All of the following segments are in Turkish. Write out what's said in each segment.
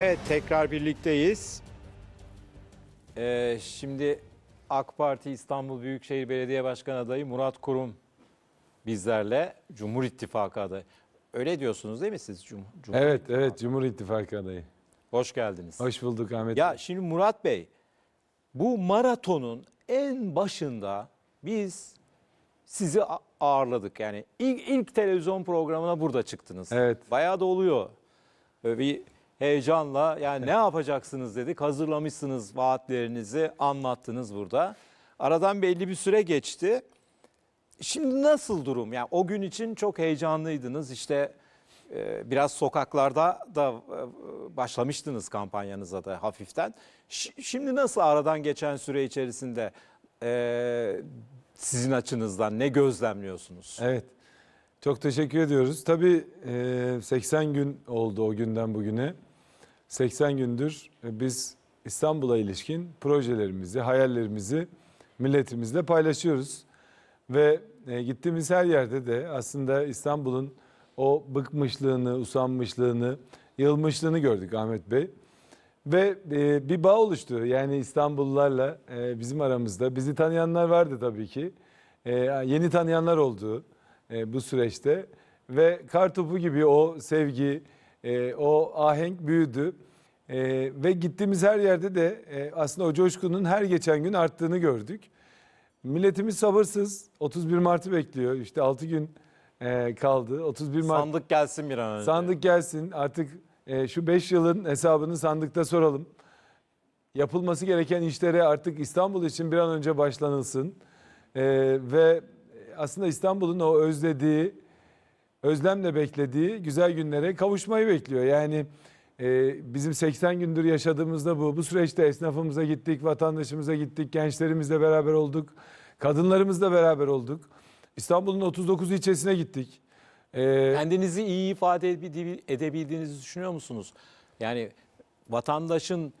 Evet tekrar birlikteyiz. Ee, şimdi AK Parti İstanbul Büyükşehir Belediye Başkanı adayı Murat Kurum bizlerle Cumhur İttifakı adayı. Öyle diyorsunuz değil mi siz? Cum Cumhur Evet, İttifakı. evet Cumhur İttifakı adayı. Hoş geldiniz. Hoş bulduk Ahmet. Ya şimdi Murat Bey, bu maratonun en başında biz sizi ağırladık. Yani ilk, ilk televizyon programına burada çıktınız. Evet. Bayağı da oluyor. Böyle bir heyecanla yani ne yapacaksınız dedik. Hazırlamışsınız vaatlerinizi, anlattınız burada. Aradan belli bir süre geçti. Şimdi nasıl durum? Yani o gün için çok heyecanlıydınız. İşte e, biraz sokaklarda da e, başlamıştınız kampanyanıza da hafiften. Şimdi nasıl aradan geçen süre içerisinde e, sizin açınızdan ne gözlemliyorsunuz? Evet. Çok teşekkür ediyoruz. Tabii e, 80 gün oldu o günden bugüne. 80 gündür e, biz İstanbul'a ilişkin projelerimizi, hayallerimizi milletimizle paylaşıyoruz. Ve e, gittiğimiz her yerde de aslında İstanbul'un o bıkmışlığını, usanmışlığını, yılmışlığını gördük Ahmet Bey. Ve e, bir bağ oluştu. Yani İstanbullularla bizim aramızda. Bizi tanıyanlar vardı tabii ki. Yeni tanıyanlar oldu bu süreçte. Ve kar topu gibi o sevgi, e, o ahenk büyüdü. E, ve gittiğimiz her yerde de e, aslında o coşkunun her geçen gün arttığını gördük. Milletimiz sabırsız. 31 Mart'ı bekliyor. İşte 6 gün e, kaldı. 31 Mart Sandık gelsin bir an önce. Sandık gelsin artık e, şu 5 yılın hesabını sandıkta soralım. Yapılması gereken işlere artık İstanbul için bir an önce başlanılsın. E, ve aslında İstanbul'un o özlediği, özlemle beklediği güzel günlere kavuşmayı bekliyor. Yani e, bizim 80 gündür yaşadığımızda bu. Bu süreçte esnafımıza gittik, vatandaşımıza gittik, gençlerimizle beraber olduk, kadınlarımızla beraber olduk. İstanbul'un 39 ilçesine gittik. E, Kendinizi iyi ifade edebil- edebildiğinizi düşünüyor musunuz? Yani vatandaşın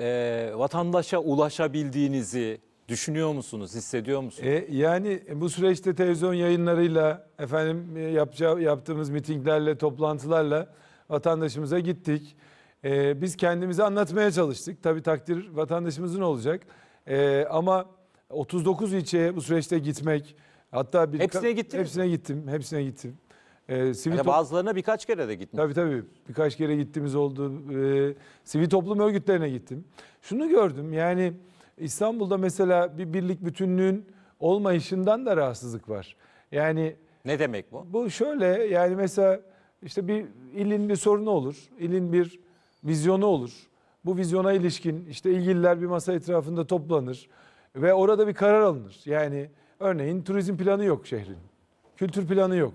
e, vatandaşa ulaşabildiğinizi düşünüyor musunuz, hissediyor musunuz? E, yani bu süreçte televizyon yayınlarıyla efendim e, yapacağı, yaptığımız mitinglerle, toplantılarla vatandaşımıza gittik. E, biz kendimizi anlatmaya çalıştık. Tabii takdir vatandaşımızın olacak. E, ama 39 ilçeye bu süreçte gitmek, hatta bir Hepsine gittiniz Hepsine gittim, hepsine gittim. E, sivil Yani bazılarına birkaç kere de gitmiş. Tabii tabii. Birkaç kere gittiğimiz oldu. Ee, sivil toplum örgütlerine gittim. Şunu gördüm yani İstanbul'da mesela bir birlik bütünlüğün olmayışından da rahatsızlık var. Yani Ne demek bu? bu şöyle yani mesela işte bir ilin bir sorunu olur. ilin bir vizyonu olur. Bu vizyona ilişkin işte ilgililer bir masa etrafında toplanır ve orada bir karar alınır. Yani örneğin turizm planı yok şehrin. Kültür planı yok.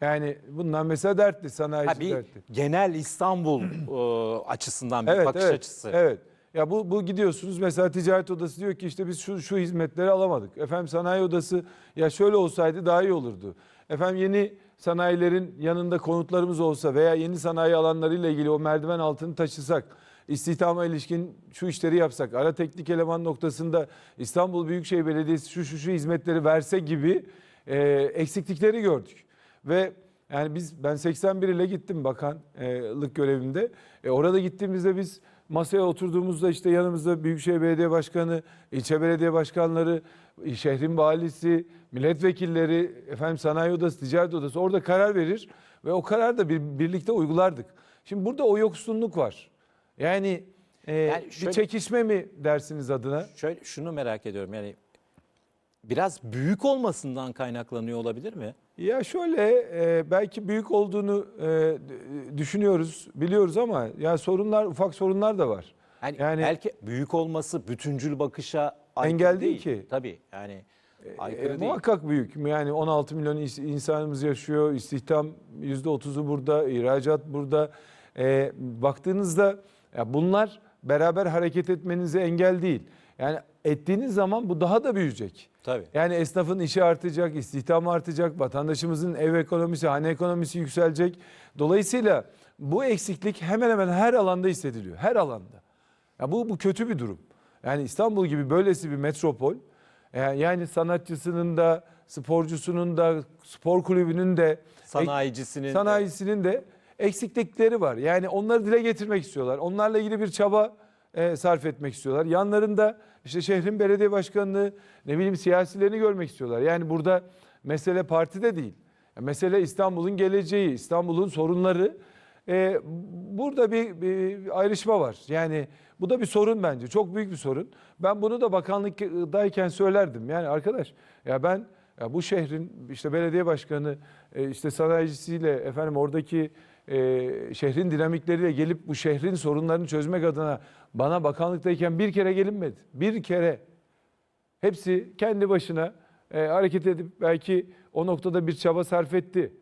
Yani bundan mesela dertli, sanayici Ha, dertli. genel İstanbul e, açısından bir bakış evet, açısı. Evet. Ya bu bu gidiyorsunuz mesela ticaret odası diyor ki işte biz şu şu hizmetleri alamadık. Efendim sanayi odası ya şöyle olsaydı daha iyi olurdu. Efendim yeni sanayilerin yanında konutlarımız olsa veya yeni sanayi alanlarıyla ilgili o merdiven altını taşısak, istihdama ilişkin şu işleri yapsak, ara teknik eleman noktasında İstanbul Büyükşehir Belediyesi şu şu şu hizmetleri verse gibi e, eksiklikleri gördük. Ve yani biz ben 81 ile gittim bakanlık görevimde. E orada gittiğimizde biz masaya oturduğumuzda işte yanımızda Büyükşehir Belediye Başkanı, ilçe belediye başkanları, şehrin valisi, milletvekilleri, efendim sanayi odası, ticaret odası orada karar verir ve o kararı da bir, birlikte uygulardık. Şimdi burada o yoksunluk var. Yani, e, Yani şöyle- bir çekişme mi dersiniz adına? Şöyle şunu merak ediyorum yani biraz büyük olmasından kaynaklanıyor olabilir mi? Ya şöyle e, belki büyük olduğunu e, düşünüyoruz, biliyoruz ama ya sorunlar, ufak sorunlar da var. Yani, Yani- belki büyük olması bütüncül bakışa aykırı Engel değil ki. Tabii yani aykırı E, değil. muhakkak büyük. Yani 16 milyon ins- insanımız yaşıyor. İstihdam %30'u burada, ihracat burada. E, baktığınızda ya bunlar beraber hareket etmenize engel değil. Yani ettiğiniz zaman bu daha da büyüyecek. Tabii. Yani esnafın işi artacak, istihdam artacak, vatandaşımızın ev ekonomisi, hane ekonomisi yükselecek. Dolayısıyla bu eksiklik hemen hemen her alanda hissediliyor. Her alanda. Ya bu bu kötü bir durum. Yani İstanbul gibi böylesi bir metropol yani yani sanatçısının da, sporcusunun da, spor kulübünün de, Sanayicisinin sanayisinin de eksiklikleri var. Yani onları dile getirmek istiyorlar. Onlarla ilgili bir çaba e, sarf etmek istiyorlar. Yanlarında işte şehrin belediye başkanlığı ne bileyim siyasilerini görmek istiyorlar. Yani burada mesele partide değil. Mesele İstanbul'un geleceği, İstanbul'un sorunları. E, burada bir, bir ayrışma var. Yani bu da bir sorun bence. Çok büyük bir sorun. Ben bunu da bakanlıktayken söylerdim. Yani arkadaş ya ben ya bu şehrin işte belediye başkanı e, işte sanayicisiyle efendim oradaki e, şehrin dinamikleriyle gelip bu şehrin sorunlarını çözmek adına bana bakanlıktayken bir kere gelinmedi. Bir kere. Hepsi kendi başına e, hareket edip belki o noktada bir çaba sarf etti.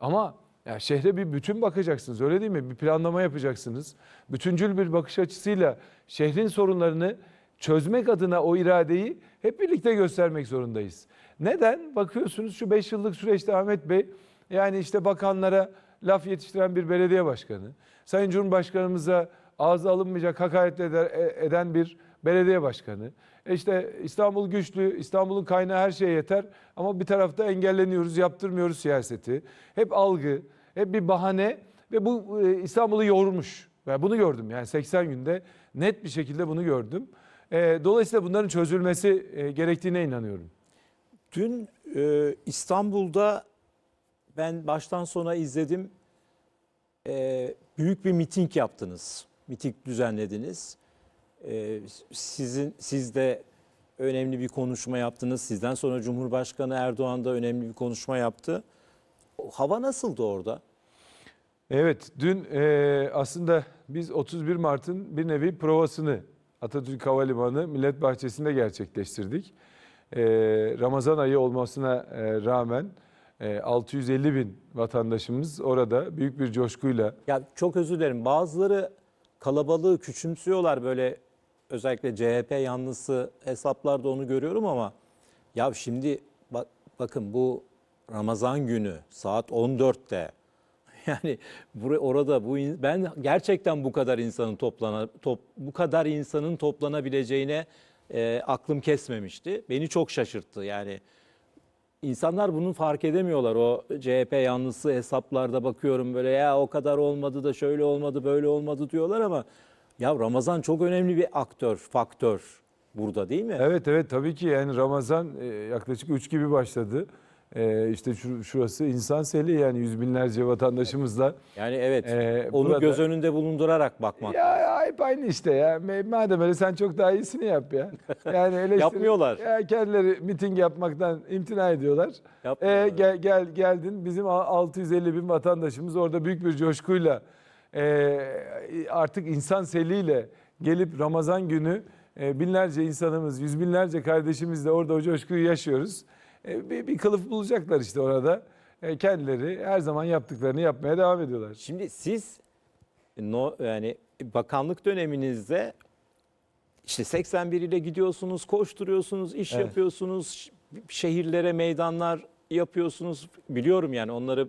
Ama ya şehre bir bütün bakacaksınız öyle değil mi? Bir planlama yapacaksınız. Bütüncül bir bakış açısıyla şehrin sorunlarını çözmek adına o iradeyi hep birlikte göstermek zorundayız. Neden? Bakıyorsunuz şu 5 yıllık süreçte Ahmet Bey yani işte bakanlara laf yetiştiren bir belediye başkanı, Sayın Cumhurbaşkanımıza ağza alınmayacak hakaret eder, e- eden bir belediye başkanı. E İşte İstanbul güçlü, İstanbul'un kaynağı her şeye yeter ama bir tarafta engelleniyoruz, yaptırmıyoruz siyaseti. Hep algı, hep bir bahane ve bu e, İstanbul'u yormuş. Ben bunu gördüm yani 80 günde net bir şekilde bunu gördüm. E, Dolayısıyla bunların çözülmesi gerektiğine inanıyorum. Dün e, İstanbul'da ben baştan sona izledim. E, büyük bir miting yaptınız. Miting düzenlediniz. E, sizin siz de önemli bir konuşma yaptınız. Sizden sonra Cumhurbaşkanı Erdoğan da önemli bir konuşma yaptı. Hava nasıldı orada? Evet, dün e, aslında biz 31 Mart'ın bir nevi provasını Atatürk Havalimanı Millet Bahçesi'nde gerçekleştirdik. E, Ramazan ayı olmasına e, rağmen 650 bin vatandaşımız orada büyük bir coşkuyla Ya çok özür dilerim. Bazıları kalabalığı küçümsüyorlar böyle özellikle CHP yanlısı hesaplarda onu görüyorum ama ya şimdi bak, bakın bu Ramazan günü saat 14'te yani buraya orada bu ben gerçekten bu kadar insanın toplana top, bu kadar insanın toplanabileceğine e, aklım kesmemişti. Beni çok şaşırttı. Yani İnsanlar bunu fark edemiyorlar. O CHP yanlısı hesaplarda bakıyorum böyle ya o kadar olmadı da şöyle olmadı böyle olmadı diyorlar ama ya Ramazan çok önemli bir aktör, faktör burada değil mi? Evet evet tabii ki yani Ramazan e, yaklaşık 3 gibi başladı. E, işte şu, şurası insan seli yani yüz binlerce vatandaşımızla. Yani evet Ee, onu burada- göz önünde bulundurarak bakmak. Ya hep aynı işte ya. Madem öyle sen çok daha iyisini yap ya. Yani eleştiri- Yapmıyorlar. Ya kendileri miting yapmaktan imtina ediyorlar. E, gel, gel geldin bizim a- 650 bin vatandaşımız orada büyük bir coşkuyla e, artık insan seliyle gelip Ramazan günü e, binlerce insanımız, yüz binlerce kardeşimizle orada o coşkuyu yaşıyoruz. E, bir, bir kılıf bulacaklar işte orada. E, kendileri her zaman yaptıklarını yapmaya devam ediyorlar. Şimdi siz no, yani bakanlık döneminizde işte 81 ile gidiyorsunuz, koşturuyorsunuz, iş Evet. yapıyorsunuz, şehirlere meydanlar yapıyorsunuz. Biliyorum yani onları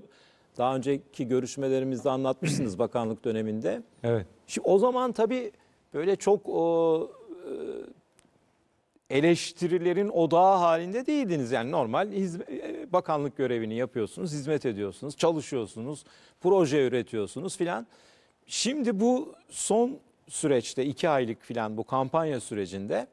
daha önceki görüşmelerimizde anlatmışsınız bakanlık döneminde. Evet. Şimdi o zaman tabii böyle çok o e, eleştirilerin odağı halinde değildiniz. Yani normal e, bakanlık görevini yapıyorsunuz, hizmet ediyorsunuz, çalışıyorsunuz, proje üretiyorsunuz filan. Şimdi bu son süreçte iki aylık filan bu kampanya sürecinde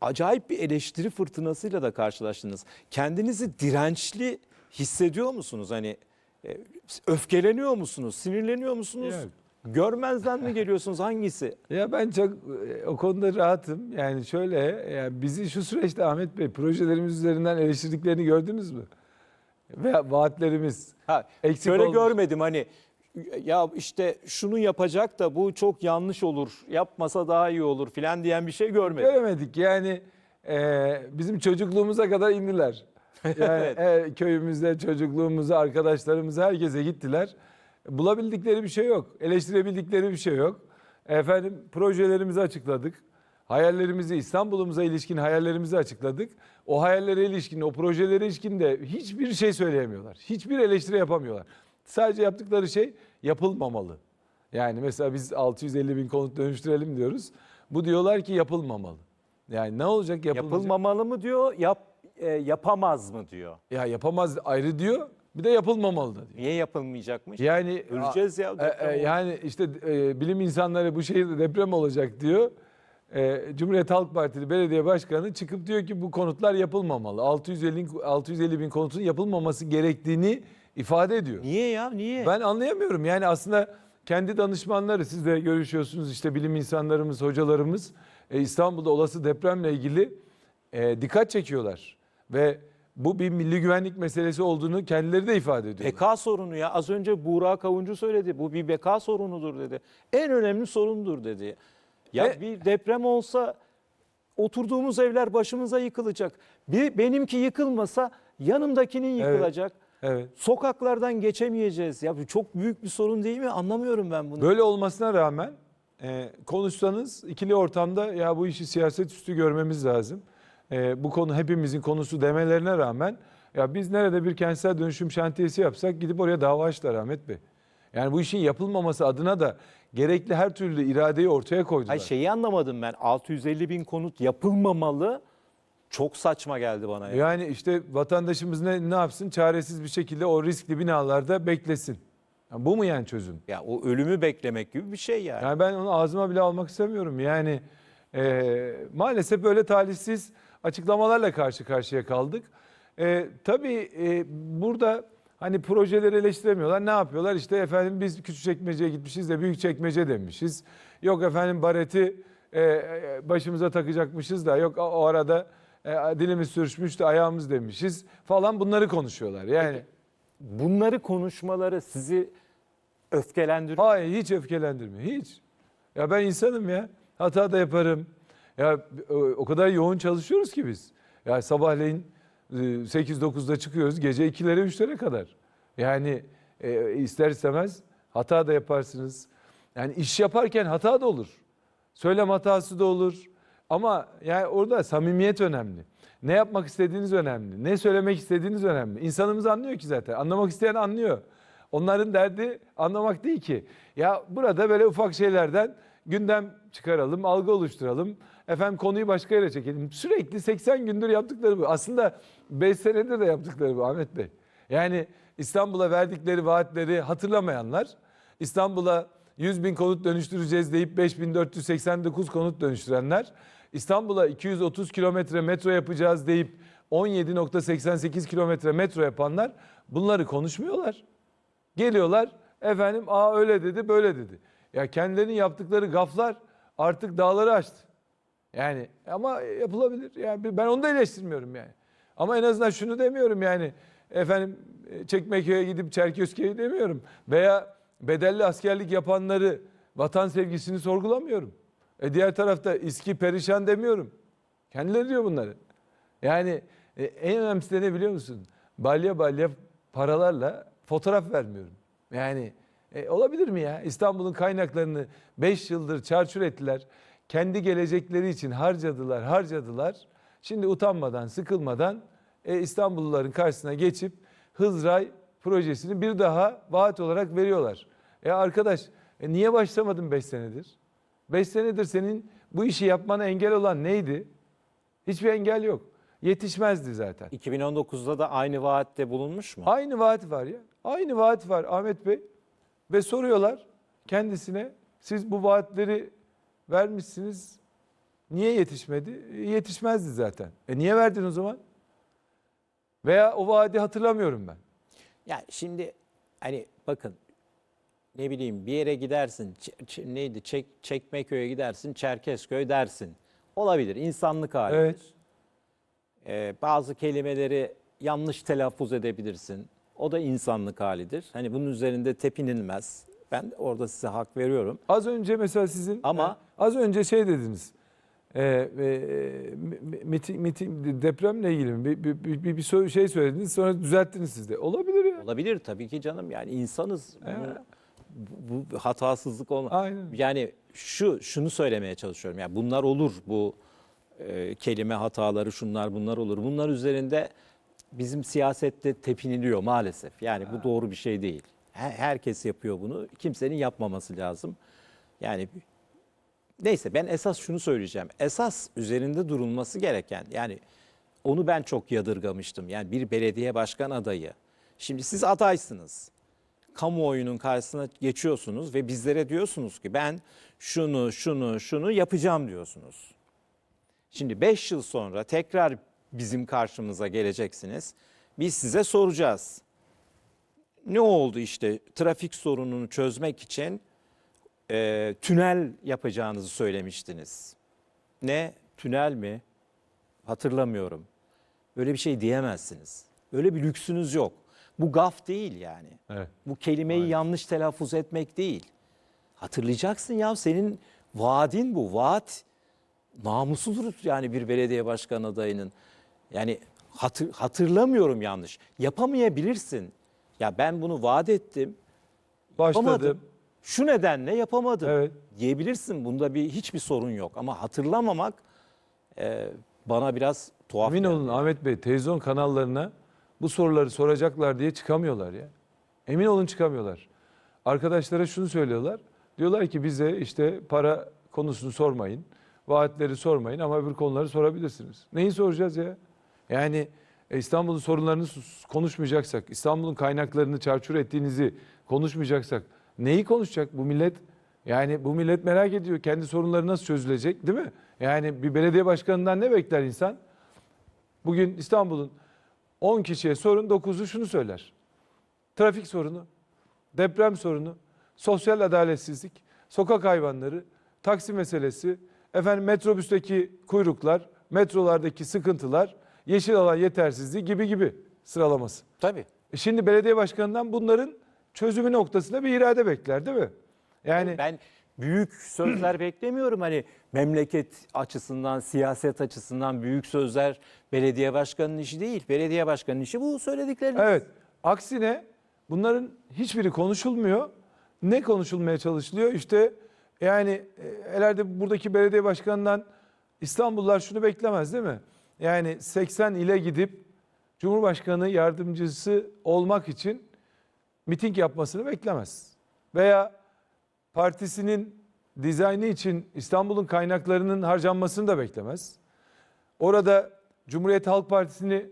acayip bir eleştiri fırtınasıyla da karşılaştınız. Kendinizi dirençli hissediyor musunuz? Hani e, öfkeleniyor musunuz? Sinirleniyor musunuz? Yok. Görmezden mi geliyorsunuz? Hangisi? Ya ben çok e, o konuda rahatım. Yani şöyle yani bizi şu süreçte Ahmet Bey projelerimiz üzerinden eleştirdiklerini gördünüz mü? Ve vaatlerimiz. Ha, Eksik şöyle olmuş. görmedim hani ya işte şunu yapacak da bu çok yanlış olur. Yapmasa daha iyi olur filan diyen bir şey görmedim. Göremedik yani e, bizim çocukluğumuza kadar indiler. Yani e, köyümüzde çocukluğumuza, arkadaşlarımıza herkese gittiler. Bulabildikleri bir şey yok. Eleştirebildikleri bir şey yok. Efendim projelerimizi açıkladık. Hayallerimizi, İstanbul'umuza ilişkin hayallerimizi açıkladık. O hayallere ilişkin, o projelere ilişkin de hiçbir şey söyleyemiyorlar. Hiçbir eleştiri yapamıyorlar. Sadece yaptıkları şey yapılmamalı. Yani mesela biz 650 bin konut dönüştürelim diyoruz. Bu diyorlar ki yapılmamalı. Yani ne olacak yapılmayacak? Yapılmamalı mı diyor, yap, e, yapamaz mı diyor. Ya yapamaz ayrı diyor. Bir de yapılmamalı da diyor. Niye yapılmayacakmış? Yani Öleceğiz ya. e, e, yani işte e, bilim insanları bu şehirde deprem olacak diyor. E, Cumhuriyet Halk Partili belediye başkanı çıkıp diyor ki bu konutlar yapılmamalı. 650 650 bin konutun yapılmaması gerektiğini ifade ediyor. Niye ya? Niye? Ben anlayamıyorum. Yani aslında kendi danışmanları siz de görüşüyorsunuz işte bilim insanlarımız, hocalarımız e, İstanbul'da olası depremle ilgili e, dikkat çekiyorlar ve bu bir milli güvenlik meselesi olduğunu kendileri de ifade ediyorlar. Beka sorunu ya. Az önce Buğra Kavuncu söyledi. Bu bir beka sorunudur dedi. En önemli sorundur dedi. Ya E- bir deprem olsa oturduğumuz evler başımıza yıkılacak. Bir benimki yıkılmasa yanımdakinin Evet. yıkılacak. Evet. Sokaklardan geçemeyeceğiz. Ya bu çok büyük bir sorun değil mi? Anlamıyorum ben bunu. Böyle olmasına rağmen e, konuşsanız ikili ortamda ya bu işi siyaset üstü görmemiz lazım. E, bu konu hepimizin konusu demelerine rağmen ya biz nerede bir kentsel dönüşüm şantiyesi yapsak gidip oraya dava açtılar Ahmet Bey. Yani bu işin yapılmaması adına da gerekli her türlü iradeyi ortaya koydular. Ay şeyi anlamadım ben. 650 bin konut yapılmamalı. Çok saçma geldi bana ya. Yani işte vatandaşımız ne, ne yapsın? Çaresiz bir şekilde o riskli binalarda beklesin. Ya bu mu yani çözüm? Ya o ölümü beklemek gibi bir şey yani. Yani ben onu ağzıma bile almak istemiyorum. Yani e, maalesef böyle talihsiz açıklamalarla karşı karşıya kaldık. E, tabii e, burada hani projeleri eleştiremiyorlar. Ne yapıyorlar? İşte efendim biz Küçükçekmece'ye gitmişiz de Büyükçekmece demişiz. Yok efendim bareti e, e, başımıza takacakmışız da yok o, arada e, dilimiz sürüşmüş de ayağımız demişiz falan bunları konuşuyorlar. Yani Bunları konuşmaları sizi öfkelendiriyor. Hayır hiç öfkelendirmiyor. Hiç. Ya ben insanım ya. Hata da yaparım. Ya o- o kadar yoğun çalışıyoruz ki biz. Ya sabahleyin e, 8-9'da çıkıyoruz gece 2'lere 3'lere kadar. Yani e, ister istemez hata da yaparsınız. Yani iş yaparken hata da olur. Söylem hatası da olur. Ama yani orada samimiyet önemli. Ne yapmak istediğiniz önemli. Ne söylemek istediğiniz önemli. İnsanımız anlıyor ki zaten. Anlamak isteyen anlıyor. Onların derdi anlamak değil ki. Ya burada böyle ufak şeylerden gündem çıkaralım, algı oluşturalım. Efendim konuyu başka yere çekelim. Sürekli 80 gündür yaptıkları bu. Aslında 5 senedir de yaptıkları bu Ahmet Bey. Yani İstanbul'a verdikleri vaatleri hatırlamayanlar, İstanbul'a 100 bin konut dönüştüreceğiz deyip 5489 konut dönüştürenler, İstanbul'a 230 kilometre metro yapacağız deyip 17.88 kilometre metro yapanlar bunları konuşmuyorlar. Geliyorlar efendim aa öyle dedi böyle dedi. Ya kendilerinin yaptıkları gaflar artık dağları aştı. Yani ama yapılabilir. Yani ben onu da eleştirmiyorum yani. Ama en azından şunu demiyorum yani efendim e, Çekmeköy'e gidip Çerkezköy'e demiyorum. Veya bedelli askerlik yapanları vatan sevgisini sorgulamıyorum. E diğer tarafta iski perişan demiyorum. Kendileri diyor bunları. Yani e, en önemlisi ne biliyor musun? Balya balya paralarla fotoğraf vermiyorum. Yani e, olabilir mi ya? İstanbul'un kaynaklarını 5 yıldır çarçur ettiler. Kendi gelecekleri için harcadılar, harcadılar. Şimdi utanmadan, sıkılmadan e, İstanbulluların karşısına geçip Hızray projesini bir daha vaat olarak veriyorlar. E arkadaş e, niye başlamadın 5 senedir? 5 senedir senin bu işi yapmana engel olan neydi? Hiçbir engel yok. Yetişmezdi zaten. 2019'da da aynı vaatte bulunmuş mu? Aynı vaat var ya. Aynı vaat var Ahmet Bey. Ve soruyorlar kendisine siz bu vaatleri vermişsiniz. Niye yetişmedi? E, Yetişmezdi zaten. E niye verdin o zaman? Veya o vaadi hatırlamıyorum ben. Yani şimdi hani bakın ne bileyim bir yere gidersin neydi Çek, Çekmeköy'e gidersin Çerkezköy dersin. Olabilir insanlık halidir. Evet. Ee, bazı kelimeleri yanlış telaffuz edebilirsin. O da insanlık halidir. Hani bunun üzerinde tepinilmez. Ben orada size hak veriyorum. Az önce mesela sizin Ama- e, az önce şey dediniz. E, e, mi- miting, miting, depremle ilgili mi? bir, bir, bir, bir, bir sö- şey söylediniz sonra düzelttiniz siz de. Olabilir ya. Olabilir tabii ki canım yani insanız. Evet. bu, bu hatasızlık olmaz. Aynen. Yani şu şunu söylemeye çalışıyorum. Yani bunlar olur bu e, kelime hataları şunlar bunlar olur. Bunlar üzerinde bizim siyasette tepiniliyor maalesef. Yani bu doğru bir şey değil. Her- Herkes yapıyor bunu. Kimsenin yapmaması lazım. Yani neyse ben esas şunu söyleyeceğim. Esas üzerinde durulması gereken yani onu ben çok yadırgamıştım. Yani bir belediye başkan adayı Şimdi siz adaysınız. Kamuoyunun karşısına geçiyorsunuz ve bizlere diyorsunuz ki ben şunu şunu şunu yapacağım diyorsunuz. Şimdi 5 yıl sonra tekrar bizim karşımıza geleceksiniz. Biz size soracağız. Ne oldu işte trafik sorununu çözmek için e, tünel yapacağınızı söylemiştiniz. Ne? Tünel mi? Hatırlamıyorum. Öyle bir şey diyemezsiniz. Öyle bir lüksünüz yok. Bu gaf değil yani. Evet. Bu kelimeyi yanlış telaffuz etmek değil. Hatırlayacaksın ya senin vaadin bu. Vaat namusudur yani bir belediye başkan adayının. Yani hatır, hatırlamıyorum yanlış. Yapamayabilirsin. Ya ben bunu vaat ettim. Başladım. Yapamadım. Şu nedenle yapamadım Evet. diyebilirsin. Bunda bir hiçbir sorun yok. Ama hatırlamamak e, bana biraz tuhaf. Emin geldi. olun Ahmet Bey televizyon kanallarına bu soruları soracaklar diye çıkamıyorlar ya. Emin olun çıkamıyorlar. Arkadaşlara şunu söylüyorlar. Diyorlar ki bize işte para konusunu sormayın. Vaatleri sormayın ama öbür konuları sorabilirsiniz. Neyi soracağız ya? Yani e, İstanbul'un sorunlarını konuşmayacaksak, İstanbul'un kaynaklarını çarçur ettiğinizi konuşmayacaksak neyi konuşacak bu millet? Yani bu millet merak ediyor kendi sorunları nasıl çözülecek değil mi? Yani bir belediye başkanından ne bekler insan? Bugün İstanbul'un 10 kişiye sorun 9'u şunu söyler. Trafik sorunu, deprem sorunu, sosyal adaletsizlik, sokak hayvanları, taksi meselesi, efendim metrobüsteki kuyruklar, metrolardaki sıkıntılar, yeşil alan yetersizliği gibi gibi sıralaması. Tabii. E Şimdi belediye başkanından bunların çözümü noktasında bir irade bekler değil mi? Yani Ben büyük sözler beklemiyorum. Hani memleket açısından, siyaset açısından büyük sözler belediye başkanının işi değil. Belediye başkanının işi bu söyledikleriniz. Evet. Aksine bunların hiçbiri konuşulmuyor. Ne konuşulmaya çalışılıyor? İşte yani e, herhalde buradaki belediye başkanından İstanbullular şunu beklemez değil mi? Yani 80 ile gidip Cumhurbaşkanı yardımcısı olmak için miting yapmasını beklemez. Veya partisinin dizaynı için İstanbul'un kaynaklarının harcanmasını da beklemez. Orada Cumhuriyet Halk Partisi'ni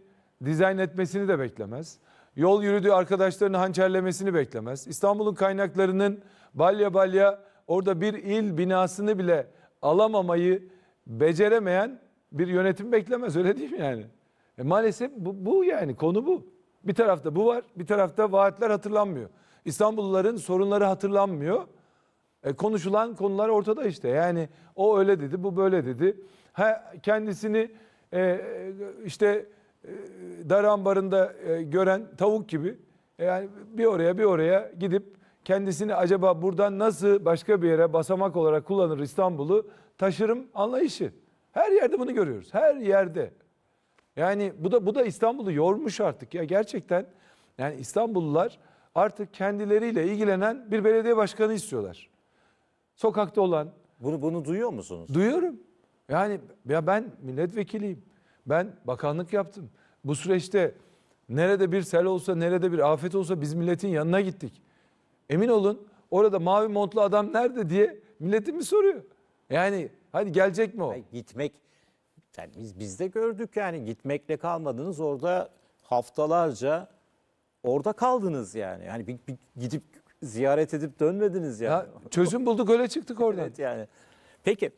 dizayn etmesini de beklemez. Yol yürüdüğü arkadaşlarını hançerlemesini beklemez. İstanbul'un kaynaklarının balya balya orada bir il binasını bile alamamayı beceremeyen bir yönetim beklemez öyle değil mi yani? E maalesef bu, bu yani konu bu. Bir tarafta bu var, bir tarafta vaatler hatırlanmıyor. İstanbulluların sorunları hatırlanmıyor. E, konuşulan konular ortada işte. Yani o öyle dedi, bu böyle dedi. Ha, kendisini e, işte e, dar ambarında e, gören tavuk gibi e, yani bir oraya bir oraya gidip kendisini acaba buradan nasıl başka bir yere basamak olarak kullanır İstanbul'u taşırım anlayışı. Her yerde bunu görüyoruz. Her yerde. Yani bu da bu da İstanbul'u yormuş artık ya gerçekten. Yani İstanbullular artık kendileriyle ilgilenen bir belediye başkanı istiyorlar. Sokakta olan Bunu bunu duyuyor musunuz? duyuyorum. Yani ya ben milletvekiliyim. Ben bakanlık yaptım. Bu süreçte nerede bir sel olsa, nerede bir afet olsa biz milletin yanına gittik. Emin olun orada mavi montlu adam nerede diye milletimiz soruyor. Yani hadi gelecek mi o? Ay, Gitmek yani biz biz de gördük yani gitmekle kalmadınız orada haftalarca orada kaldınız yani. Yani bir, bir gidip ziyaret edip dönmediniz yani. Ya çözüm bulduk öyle çıktık oradan. Evet yani. Peki